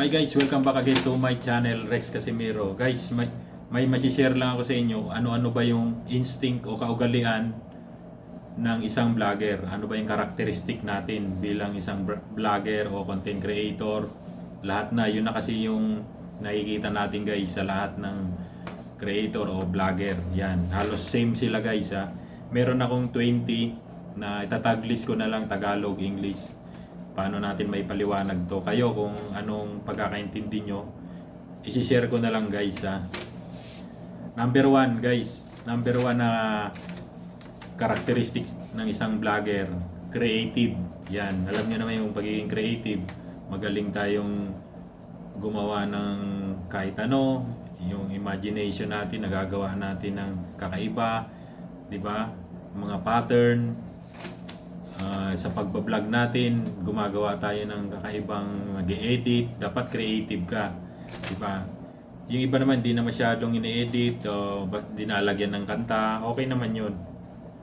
Hi guys, welcome back again to my channel Rex Casimiro. Guys, may may masishare lang ako sa inyo ano-ano ba yung instinct o kaugalian ng isang vlogger. Ano ba yung karakteristik natin bilang isang vlogger o content creator. Lahat na, yun na kasi yung nakikita natin guys sa lahat ng creator o vlogger. Yan, halos same sila guys ha. Meron akong 20 na itataglis ko na lang Tagalog, English paano natin may paliwanag to. Kayo kung anong pagkakaintindi nyo isi-share ko na lang guys ha. Number one guys. Number one na characteristic ng isang vlogger creative. Yan. Alam niyo naman yung pagiging creative. Magaling tayong gumawa ng kahit ano. Yung imagination natin nagagawa natin ng kakaiba di ba? Mga pattern Ah, sa pagbablog natin, gumagawa tayo ng kakaibang nag-edit, dapat creative ka. Di ba? Yung iba naman, di na masyadong ine-edit o ba- di nalagyan ng kanta, okay naman yun.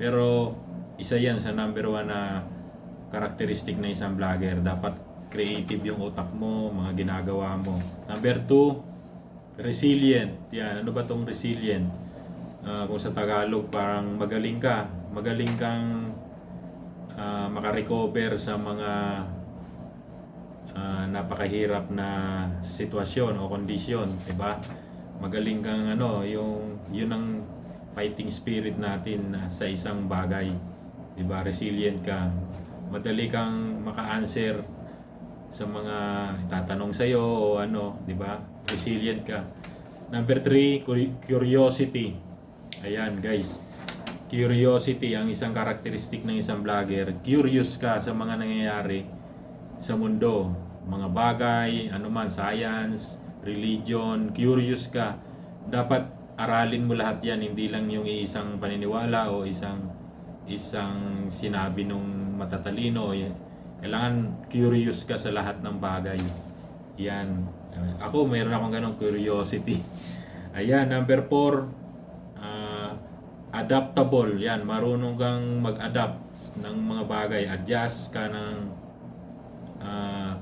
Pero isa yan sa number one na karakteristik ng isang vlogger. Dapat creative yung utak mo, mga ginagawa mo. Number two, resilient. Yan, ano ba tong resilient? Ah, kung sa Tagalog, parang magaling ka. Magaling kang ah, makarecover sa mga ah, napakahirap na sitwasyon o kondisyon, 'di ba? Magaling kang ano, yung yun ang fighting spirit natin na sa isang bagay. 'Di ba? Resilient ka. Madali kang maka-answer sa mga itatanong sa iyo o ano, 'di ba? Resilient ka. Number three, curi- curiosity. Ayan, guys. Curiosity ang isang karakteristik ng isang vlogger. Curious ka sa mga nangyayari sa mundo. Mga bagay, anuman, science, religion, curious ka. Dapat aralin mo lahat yan, hindi lang yung isang paniniwala o isang isang sinabi nung matatalino. Kailangan curious ka sa lahat ng bagay. Yan. Ako, mayroon akong ganong curiosity. Ayan, number four, ah, adaptable. Yan, marunong kang mag-adapt ng mga bagay. Adjust ka ng ah,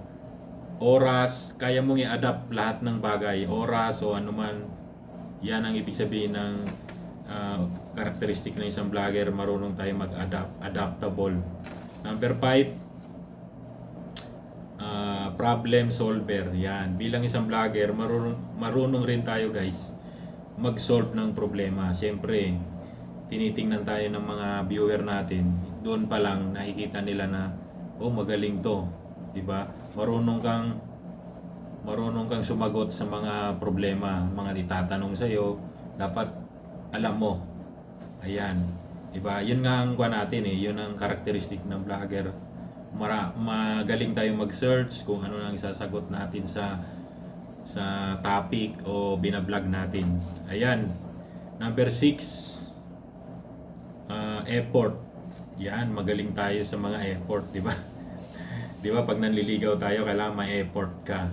oras. Kaya mong i-adapt lahat ng bagay. Oras o anuman. Yan ang ibig sabihin ng ah, karakteristik ng isang vlogger. Marunong tayo mag-adapt. Adaptable. Number five, ah, problem solver. Yan. Bilang isang vlogger, marunong, marunong rin tayo guys mag-solve ng problema. Siyempre, tinitingnan tayo ng mga viewer natin. Doon pa lang nakikita nila na oh magaling to, 'di ba? Marunong kang marunong kang sumagot sa mga problema, mga itatanong sa iyo, dapat alam mo. Ayan. 'Di ba? 'Yun nga ang kwa natin eh, 'yun ang karakteristik ng vlogger. Mara, magaling tayong mag-search kung ano nang isasagot natin sa sa topic o binablog natin. Ayan. Number 6 uh, effort. Yan, magaling tayo sa mga effort, di ba? di ba pag nanliligaw tayo, kailangan may effort ka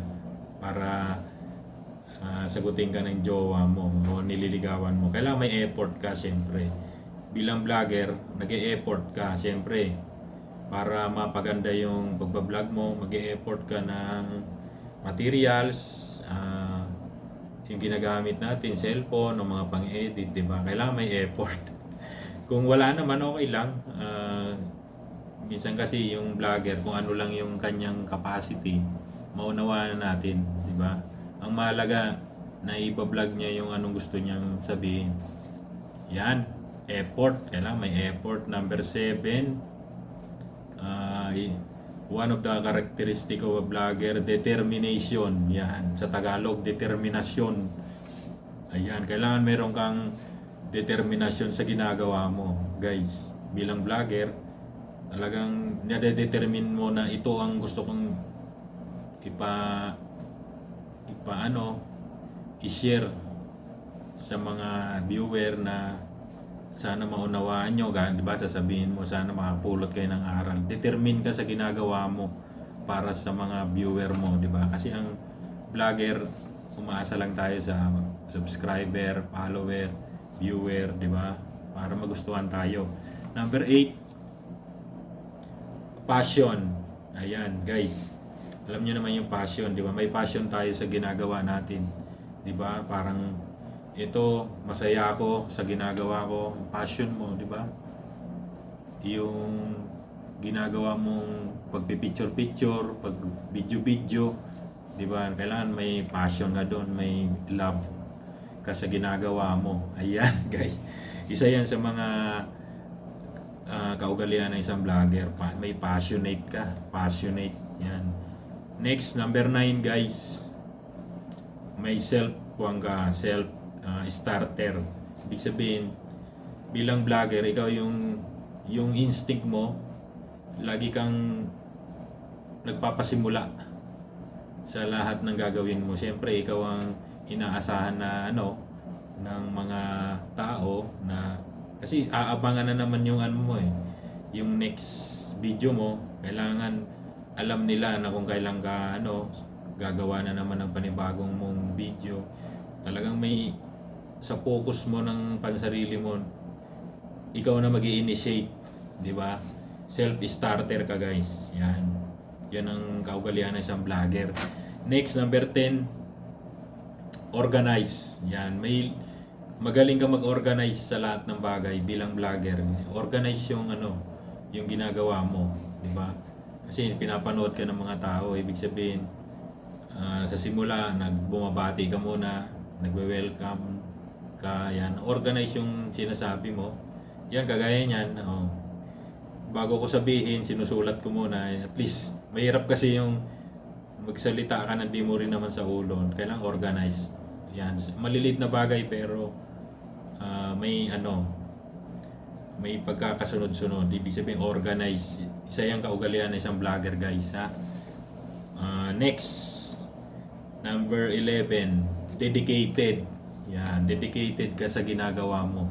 para ah, sagutin ka ng jowa mo o nililigawan mo. Kailangan may effort ka, syempre. Bilang vlogger, nag-e-effort ka, syempre. Para mapaganda yung pagbablog mo, mag-e-effort ka ng materials, ah, yung ginagamit natin, cellphone o mga pang-edit, di ba? Kailangan may effort. Kung wala naman, okay lang. Ah, minsan kasi yung vlogger, kung ano lang yung kanyang capacity, maunawaan na natin, di ba? Ang mahalaga, na iba-vlog niya yung anong gusto niyang sabihin. Yan, effort. Kailangan may effort. Number 7, ah, i- one of the characteristic of a vlogger, determination. Yan, sa Tagalog, determinasyon. Ayan, kailangan meron kang determinasyon sa ginagawa mo, guys. Bilang vlogger, talagang nade-determine mo na ito ang gusto kong ipa ipa ano i-share sa mga viewer na sana maunawaan nyo, di ba? Sasabihin mo, sana makapulot kayo ng aral. Determine ka sa ginagawa mo para sa mga viewer mo, di ba? Kasi ang vlogger, umaasa lang tayo sa subscriber, follower, viewer, di ba? Para magustuhan tayo. Number 8, passion. Ayan, guys. alam niyo naman yung passion, di ba? May passion tayo sa ginagawa natin. Di ba? Parang ito, masaya ako sa ginagawa ko. Passion mo, di ba? Yung ginagawa mong pagpipicture-picture, pag video-video, di ba? Kailangan may passion ka doon, may love ka sa ginagawa mo. Ayan, guys. Isa yan sa mga ah, kaugalian ng isang vlogger. Pa- may passionate ka. Passionate. Yan. Next, number 9 guys. May self kuwang ka, self ah, starter. Ibig sabihin, bilang vlogger, ikaw yung yung instinct mo, lagi kang nagpapasimula sa lahat ng gagawin mo. Siyempre, ikaw ang inaasahan na ano ng mga tao na kasi aabangan na naman yung ano mo eh. Yung next video mo, kailangan alam nila na kung kailan ka ano gagawa na naman ng panibagong mong video. Talagang may sa focus mo ng pansarili mo, ikaw na mag initiate di ba? Self-starter ka guys. Yan. Yan ang kaugalian ng isang vlogger. Next, number 10, organize. Yan. May magaling ka mag-organize sa lahat ng bagay bilang vlogger. Organize yung ano, yung ginagawa mo, di ba? Kasi pinapanood ka ng mga tao, ibig sabihin ah, sa simula nagbumabati ka muna, nagwe-welcome ka, yan. Organize yung sinasabi mo. Yan kagaya niyan, oh. Bago ko sabihin, sinusulat ko muna, at least mahirap kasi yung magsalita ka na di mo rin naman sa ulo. Kailangan organized. Yan. Malilit na bagay pero ah, may ano, may pagkakasunod-sunod. Ibig sabihin organized. Isa yung kaugalian ng isang vlogger guys. Ha? Ah, next, number 11, dedicated. Yan, dedicated ka sa ginagawa mo.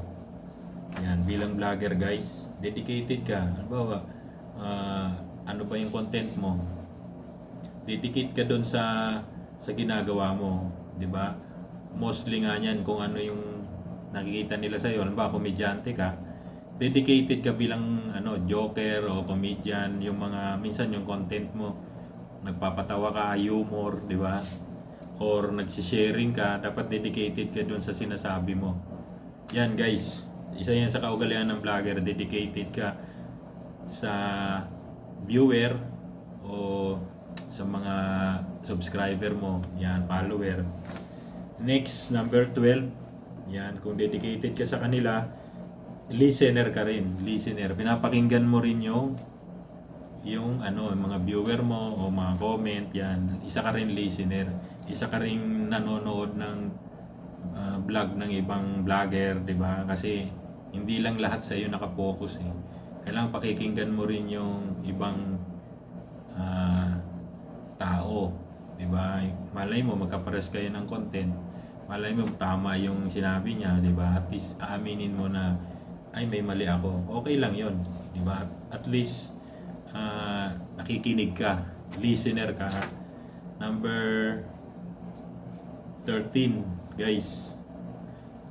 Yan, bilang vlogger guys, dedicated ka. Ano ba, ah, ano ba yung content mo? dedicate ka doon sa sa ginagawa mo, 'di ba? Mostly nga niyan kung ano yung nakikita nila sa iyo, halimbawa komedyante ka, dedicated ka bilang ano, joker o comedian, yung mga minsan yung content mo nagpapatawa ka, humor, 'di ba? Or nagsi-sharing ka, dapat dedicated ka doon sa sinasabi mo. Yan guys, isa yan sa kaugalian ng vlogger, dedicated ka sa viewer o sa mga subscriber mo, yan, follower. Next, number 12, yan, kung dedicated ka sa kanila, listener ka rin, listener. Pinapakinggan mo rin yung yung ano, mga viewer mo o mga comment, yan. Isa ka rin listener. Isa ka rin nanonood ng ah, vlog ng ibang vlogger, 'di ba? Kasi hindi lang lahat sa iyo nakapokus eh. Kailangan pakikinggan mo rin yung ibang ah, tao, 'di ba? Malay mo magkapares kayo ng content. Malay mo tama yung sinabi niya, 'di ba? At least aaminin mo na ay may mali ako. Okay lang 'yon, 'di ba? At least ah, nakikinig ka, listener ka. Number 13, guys.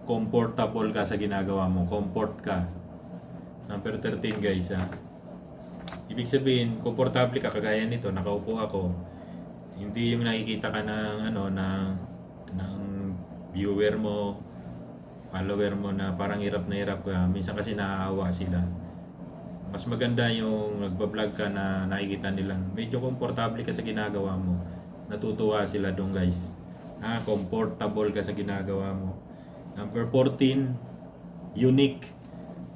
Comfortable ka sa ginagawa mo. Comfort ka. Number 13, guys, ha. Ibig sabihin, komportable ka kagaya nito, nakaupo ako. Hindi yung nakikita ka ng ano ng ng viewer mo, follower mo na parang hirap na hirap ka. Minsan kasi naaawa sila. Mas maganda yung nagba-vlog ka na nakikita nilang medyo komportable ka sa ginagawa mo. Natutuwa sila doon guys. Ah, comfortable ka sa ginagawa mo. Number 14, unique.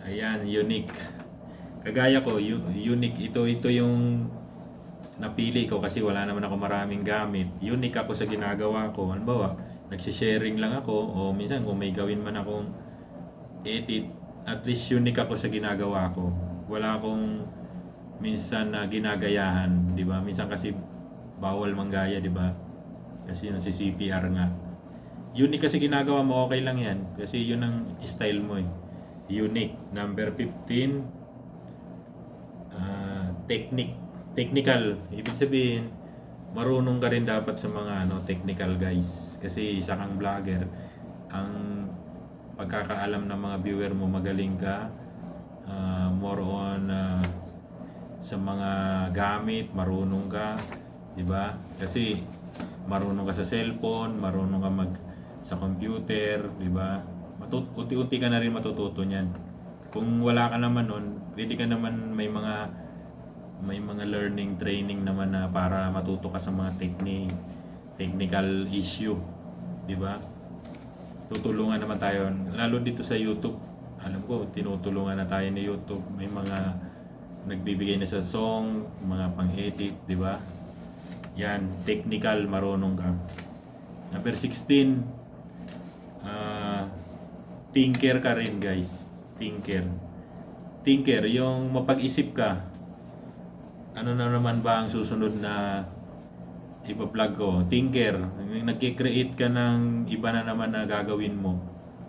Ayan, unique. Kagaya ko, unique. Ito, ito yung napili ko kasi wala naman ako maraming gamit. Unique ako sa ginagawa ko. Halimbawa, nagsisharing lang ako o minsan kung may gawin man akong edit, at least unique ako sa ginagawa ko. Wala akong minsan na ginagayahan, di ba? Minsan kasi bawal manggaya, di ba? Kasi nasi CPR nga. Unique kasi ginagawa mo, okay lang yan. Kasi yun ang style mo eh. Unique. Number 15, ah, technique. Technical. Ibig sabihin, marunong ka rin dapat sa mga ano, technical guys. Kasi isa kang vlogger. Ang pagkakaalam ng mga viewer mo, magaling ka. Ah, more on ah, sa mga gamit, marunong ka. 'Di ba? Kasi marunong ka sa cellphone, marunong ka mag sa computer, 'di ba? Unti-unti ka na rin matututo niyan. Kung wala ka naman nun, pwede ka naman may mga may mga learning training naman na para matuto ka sa mga technique technical issue, 'di ba? Tutulungan naman tayo lalo dito sa YouTube. Alam ko, tinutulungan na tayo ni YouTube. May mga nagbibigay na sa song, mga pang-edit, 'di ba? Yan, technical marunong ka. Number 16, ah thinker ka rin guys. Thinker. Thinker, yung mapag-isip ka. Ano na naman ba ang susunod na ipa-plug ko? Thinker. Nagki-create ka ng iba na naman na gagawin mo.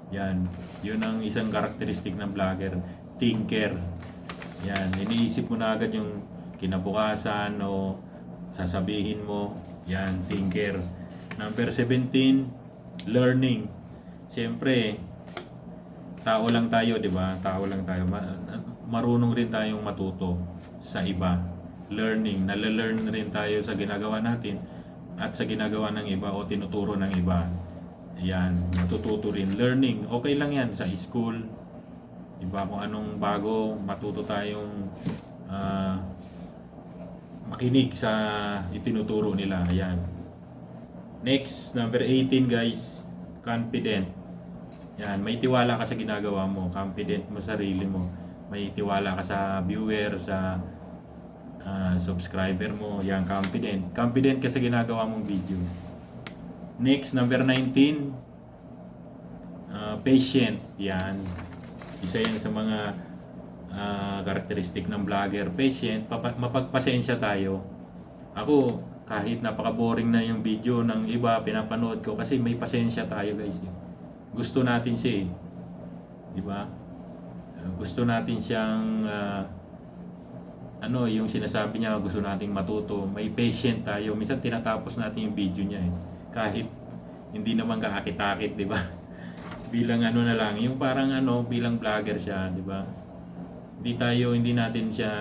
Yan. Yun ang isang karakteristik ng vlogger. Thinker. Yan. Iniisip mo na agad yung kinabukasan o sasabihin mo. Yan. Thinker. Number 17, learning. Siyempre, tao lang tayo, di ba? Tao lang tayo. Ma- marunong rin tayong matuto sa iba. Learning. Nalalearn rin tayo sa ginagawa natin at sa ginagawa ng iba o tinuturo ng iba. Yan, matututo rin. Learning, okay lang yan sa school. Iba kung anong bago, matuto tayong ah, makinig sa itinuturo nila. Ayan. Next, number 18 guys, confident. Yan, may tiwala ka sa ginagawa mo, confident mo sa sarili mo. May tiwala ka sa viewer, sa ah, subscriber mo, yan, confident. Confident ka sa ginagawa mong video. Next, number 19, ah, patient. Yan. Isa yan sa mga ah, karakteristik ng vlogger. Patient, papa- mapagpasensya tayo. Ako, kahit napaka-boring na yung video ng iba, pinapanood ko kasi may pasensya tayo guys. eh. Gusto natin siya eh. Di ba? Uh, gusto natin siyang ah, ano, yung sinasabi niya gusto nating matuto. May patient tayo. Minsan tinatapos natin yung video niya eh. Kahit hindi naman kaakit-akit, di ba? bilang ano na lang, yung parang ano, bilang vlogger siya, di ba? Hindi tayo, hindi natin siya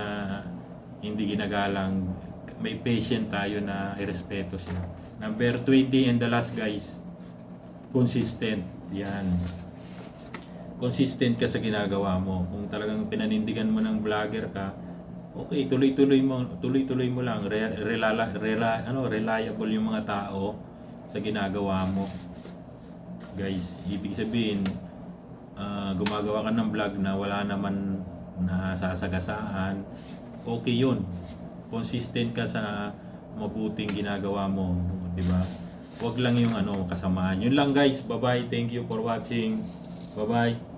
hindi ginagalang. May patient tayo na irespeto siya. Number 20 and the last guys, consistent. Yan. Consistent ka sa ginagawa mo. Kung talagang pinanindigan mo ng vlogger ka, okay, tuloy-tuloy mo, tuloy-tuloy mo lang. Re, relala, rela, ano, reliable yung mga tao sa ginagawa mo. Guys, ibig sabihin, ah, gumagawa ka ng vlog na wala naman na sasagasaan, okay yun. Consistent ka sa mabuting ginagawa mo, di ba? Huwag lang yung ano kasamaan. Yun lang guys. Bye-bye. Thank you for watching. Bye-bye.